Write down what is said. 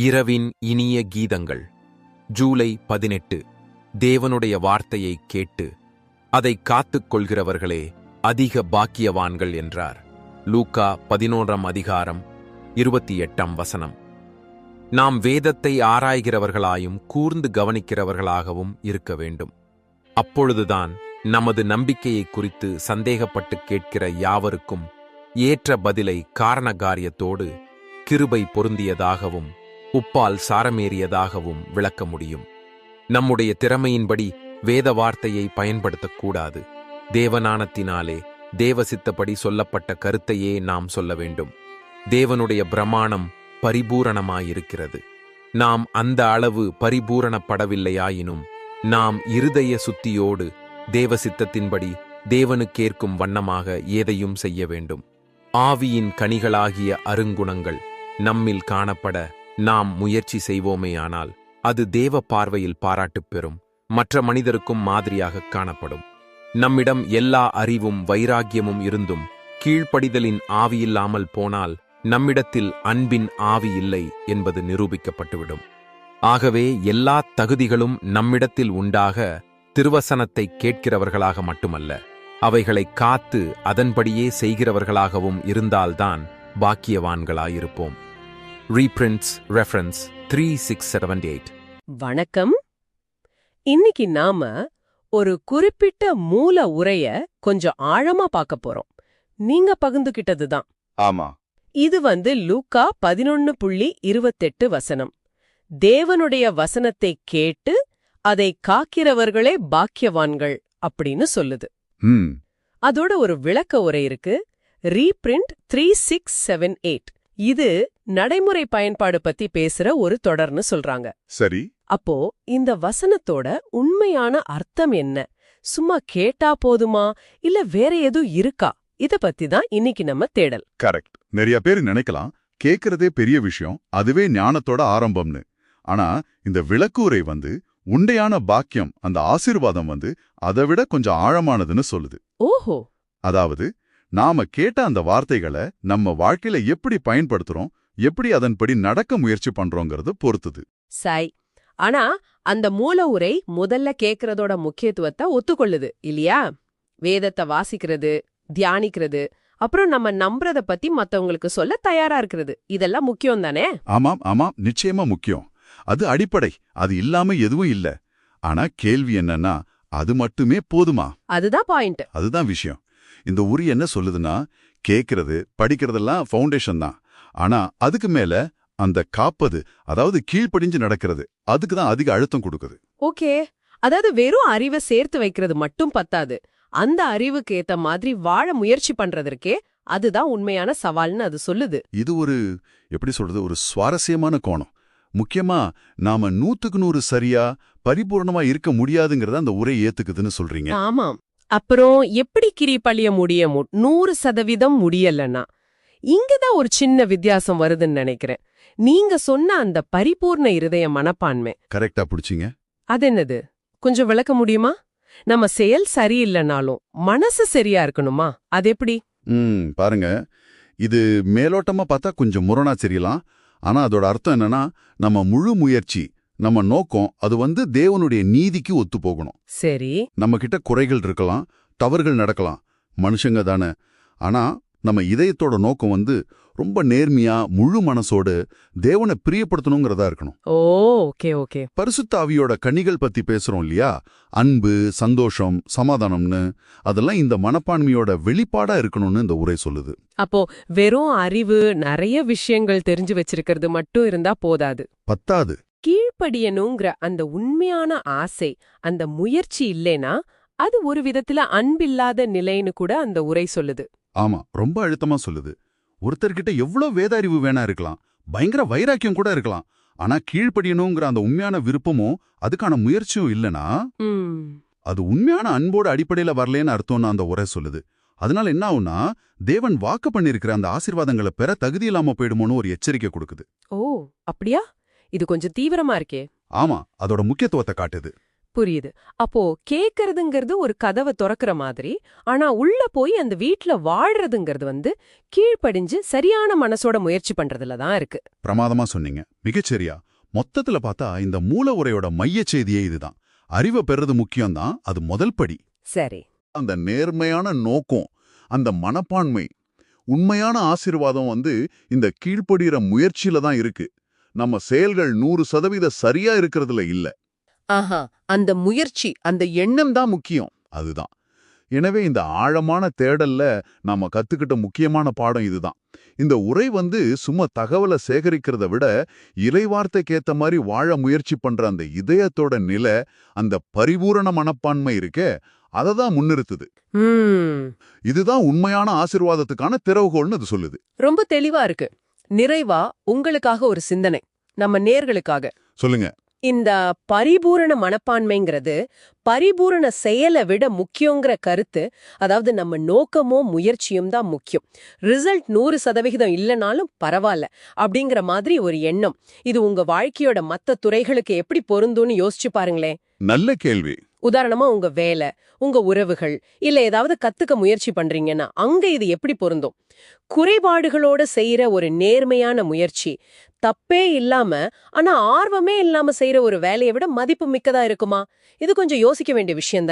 இரவின் இனிய கீதங்கள். ஜூலை பதினெட்டு. தேவனுடைய வார்த்தையை கேட்டு அதை காத்துக் கொள்கிறவர்களே அதிக பாக்கியவான்கள் என்றார். லூக்கா பதினோராம் அதிகாரம் இருபத்தி எட்டாம் வசனம். நாம் வேதத்தை ஆராய்கிறவர்களாயும் கூர்ந்து கவனிக்கிறவர்களாகவும் இருக்க வேண்டும். அப்பொழுதுதான் நமது நம்பிக்கையை குறித்து சந்தேகப்பட்டு கேட்கிற யாவருக்கும் ஏற்ற பதிலை காரணகாரியத்தோடு கிருபை பொருந்தியதாகவும் உப்பால் சாரமேறியதாகவும் விளக்க முடியும். நம்முடைய திறமையின்படி வேத வார்த்தையை பயன்படுத்தக்கூடாது. தேவநாணத்தினாலே தேவசித்தபடி சொல்லப்பட்ட கருத்தையே நாம் சொல்ல வேண்டும். தேவனுடைய பிரமாணம் பரிபூரணமாயிருக்கிறது. நாம் அந்த அளவு பரிபூரணப்படவில்லையாயினும் நாம் இருதய சுத்தியோடு தேவசித்தத்தின்படி தேவனுக்கேற்கும் வண்ணமாக ஏதையும் செய்ய வேண்டும். ஆவியின் கனிகளாகிய அருங்குணங்கள் நம்மில் காணப்பட நாம் முயற்சி செய்வோமேயானால் அது தேவ பார்வையில் பாராட்டுப் பெறும் மற்ற மனிதருக்கும் மாதிரியாக காணப்படும். நம்மிடம் எல்லா அறிவும் வைராக்கியமும் இருந்தும் கீழ்ப்படிதலின் ஆவியில்லாமல் போனால் நம்மிடத்தில் அன்பின் ஆவி இல்லை என்பது நிரூபிக்கப்பட்டுவிடும். ஆகவே எல்லா தகுதிகளும் நம்மிடத்தில் உண்டாக திருவசனத்தை கேட்கிறவர்களாக மட்டுமல்ல அவைகளை காத்து அதன்படியே செய்கிறவர்களாகவும் இருந்தால்தான் பாக்கியவான்களாயிருப்போம். Reprints reference three six seven eight வணக்கம். இன்னைக்கு நாம ஒரு குறிப்பிட்ட மூல உரைய கொஞ்சம் ஆழமா பார்க்க போறோம். நீங்க பகிர்ந்துகிட்டது தான். ஆமா. இது வந்து லூக்கா பதினொன்னு புள்ளி இருபத்தெட்டு வசனம். தேவனுடைய வசனத்தை கேட்டு அதை காக்கிறவர்களே பாக்கியவான்கள் அப்படின்னு சொல்லுது. ம். அதோட ஒரு விளக்க உரை இருக்கு. Reprint three six seven eight இது நடைமுறை பயன்பாடு பத்தி பேசுற ஒரு தொடர்னு சொல்றாங்க. சரி. அப்போ இந்த வசனத்தோட உண்மையான அர்த்தம் என்ன? சும்மா கேட்டா போதுமா? இல்ல வேற எதுவும் இருக்கா? இத பத்தி தான் இன்னைக்கு நம்ம தேடல். கரெக்ட். நிறைய பேர் நினைக்கலாம் கேக்குறதே பெரிய விஷயம் அதுவே ஞானத்தோட ஆரம்பம்னு. ஆனா இந்த விளக்குரை வந்து உண்டையான பாக்கியம் அந்த ஆசீர்வாதம் வந்து அதை விட கொஞ்சம் ஆழமானதுன்னு சொல்லுது. ஓஹோ. அதாவது நாம கேட்ட அந்த வார்த்தைகளை நம்ம வாழ்க்கையில எப்படி பயன்படுத்துறோம் எப்படி அதன்படி நடக்க முயற்சி பண்றோங்கிறது பொறுத்துது. சை. ஆனா அந்த மூல உரை முதல்ல கேக்குறதோட முக்கியத்துவத்தை ஒத்துக்கொள்ளுது இல்லையா? வேதத்தை வாசிக்கிறது தியானிக்கிறது அப்புறம் நம்ம நம்புறத பத்தி மத்தவங்களுக்கு சொல்ல தயாரா இருக்கிறது. இதெல்லாம் முக்கியம் தானே ஆமாம் ஆமாம். நிச்சயமா முக்கியம். அது அடிப்படை. அது இல்லாம எதுவும் இல்ல. ஆனா கேள்வி என்னன்னா அது மட்டுமே போதுமா? அதுதான் பாயிண்ட். அதுதான் விஷயம். இந்த உரி என்ன சொல்லுதுன்னா கேக்குறது படிக்கிறதெல்லாம் ஃபவுண்டேஷன் தான். ஆனா அதுக்கு மேல அந்த காப்பது அதாவது கீழ்ப்படிஞ்சு நடக்கிறது அதுக்கு தான் அதிக அழுத்தம் கொடுக்குது. ஓகே. அதாவது வெறும் அறிவை சேர்த்து வைக்கிறது மட்டும் பத்தாது. அந்த அறிவுக்கு ஏத்த மாதிரி வாழ முயற்சி பண்றதற்கே அதுதான் உண்மையான சவால்னு அது சொல்லுது. இது ஒரு எப்படி சொல்றது ஒரு சுவாரஸ்யமான கோணம். முக்கியமா நாம நூத்துக்கு நூறு சரியா பரிபூர்ணமா இருக்க முடியாதுங்கிறத அந்த உரை ஏத்துக்குதுன்னு சொல்றீங்க. ஆமாம். அப்புறம் எப்படி கிரி பழிய முடிய நூறு சதவீதம் முடியலன்னா இங்கதான் ஒரு சின்ன வித்தியாசம் வருதுன்னு நினைக்கிறேன். நீங்க சொன்ன அந்த பரிபூர்ண இருதய மனப்பான்மை. கரெக்டா புடிச்சீங்க. அது என்னது கொஞ்சம் விளக்க முடியுமா? நம்ம செயல் சரியில்லைனாலும் மனசு சரியா இருக்கணுமா? அது எப்படி? ம் பாருங்க. இது மேலோட்டமா பார்த்தா கொஞ்சம் முரணா தெரியலாம் ஆனா அதோட அர்த்தம் என்னன்னா நம்ம முழு முயற்சி நம்ம நோக்கம் அது வந்து தேவனுடைய நீதிக்கு ஒத்து போகணும். சரி. நம்ம கிட்ட குறைகள் இருக்கலாம் தவறுகள் நடக்கலாம். மனுஷங்க தானே. ஆனா நம்ம இதயத்தோட நோக்கம் வந்து ரொம்ப நேர்மையா முழு மனசோடு தேவனை பிரியப்படுத்தணுங்கிறதா இருக்கணும். Oh okay okay. பரிசுத்த ஆவியோட கனிகள் பத்தி பேசுறோம் இல்லையா? அன்பு சந்தோஷம் சமாதானம்னு அதெல்லாம் இந்த மனப்பான்மையோட வெளிப்பாடா இருக்கணும்னு இந்த உரை சொல்லுது. அப்போ வெறும் அறிவு நிறைய விஷயங்கள் தெரிஞ்சு வச்சிருக்கிறது மட்டும் இருந்தா போதாது. பத்தாது. கீழ்ப்படியணுங்கிற அந்த உண்மையான ஆசை அந்த முயற்சி இல்லைனா அது ஒரு விதத்துல அன்பில்லாத நிலைன்னு கூட அந்த உரை சொல்லுது. ஆமா ரொம்ப அழுத்தமா சொல்லுது. ஒருத்தர்கிட்ட எவ்வளோ வேத அறிவு வேணா இருக்கலாம். பயங்கர வைராக்கியம் கூட இருக்கலாம். ஆனா கீழ்ப்படியணுங்கிற அந்த உண்மையான விருப்பமும் அதுக்கான முயற்சியும் இல்லனா அது உண்மையான அன்போட அடிப்படையில வரலேன்னு அர்த்தம்னு அந்த உரை சொல்லுது. அதனால என்ன ஆகும்னா தேவன் வாக்கு பண்ணிருக்கிற அந்த ஆசீர்வாதங்களை பெற தகுதி இல்லாம போயிடுமோன்னு ஒரு எச்சரிக்கை கொடுக்குது. ஓ அப்படியா? இது கொஞ்சம் தீவிரமா இருக்கே. ஆமா அதோட முக்கியத்துவத்தை காட்டுது. புரியுது. அப்போ கேக்குறதுங்கிறது ஒரு கதவை திறக்கிற மாதிரி ஆனா உள்ள போய் அந்த வீட்ல வாழ்றதுங்கிறது வந்து கீழ்ப்படிஞ்சு சரியான மனசோட முயற்சி பண்றதுல தான் இருக்கு. பிரமாதமா சொன்னீங்க. மிகச்சரியா. மொத்தத்துல பார்த்தா இந்த மூல உரையோட மையச் செய்தியே இதுதான். அறிவை பெறது முக்கியம்தான். அது முதல் படி. சரி. அந்த நேர்மையான நோக்கம் அந்த மனப்பான்மை உண்மையான ஆசீர்வாதம் வந்து இந்த கீழ்ப்படிகிற முயற்சியில தான் இருக்கு. நம்ம செயல்கள் நூறு சதவீத சரியா இருக்கிறதுல இல்ல. ஆஹா அந்த முயற்சி அந்த எண்ணம் தான் முக்கியம். அதுதான். எனவே இந்த ஆழமான தேடல்ல நாம கத்துக்கிட்ட முக்கியமான பாடம் இதுதான். இந்த உரை வந்து சும்மா தகவலை சேகரிக்கிறத விட இறைவார்த்தைக்கேத்த மாதிரி வாழ முயற்சி பண்ற அந்த இதயத்தோட நிலை அந்த பரிபூரண மனப்பான்மை இருக்கே அதை தான் முன்னிறுத்துது. இதுதான் உண்மையான ஆசீர்வாதத்துக்கான திறவுகோல்னு அது சொல்லுது. ரொம்ப தெளிவா இருக்கு. நிறைவா உங்களுக்காக ஒரு சிந்தனை. நம்ம நேர்களுக்காக. சொல்லுங்க. இந்த பரிபூரண மனப்பான்மைங்கிறது பரிபூரண செயலை விட முக்கியங்கிற கருத்து அதாவது நம்ம நோக்கமோ முயற்சியும் தான் முக்கியம். ரிசல்ட் நூறு சதவிகிதம் இல்லைனாலும் பரவாயில்ல அப்படிங்கிற மாதிரி ஒரு எண்ணம். இது உங்க வாழ்க்கையோட மத்த துறைகளுக்கு எப்படி பொருந்தும்னு யோசிச்சு பாருங்களேன். நல்ல கேள்வி. உதாரணமா உங்க வேலை உங்க உறவுகள் இல்ல ஏதாவது கத்துக்க முயற்சி பண்றீங்கன்னா அங்க இது எப்படி பொருந்தும்? குறைபாடுகளோட செய்யற ஒரு நேர்மையான முயற்சி தப்பே இல்லாம ஆனா ஆர்வமே இல்லாம செய்யற ஒரு வேலையை விட மதிப்பு மிக்கதா இருக்குமா? இது கொஞ்சம் யோசிக்க வேண்டிய விஷயம்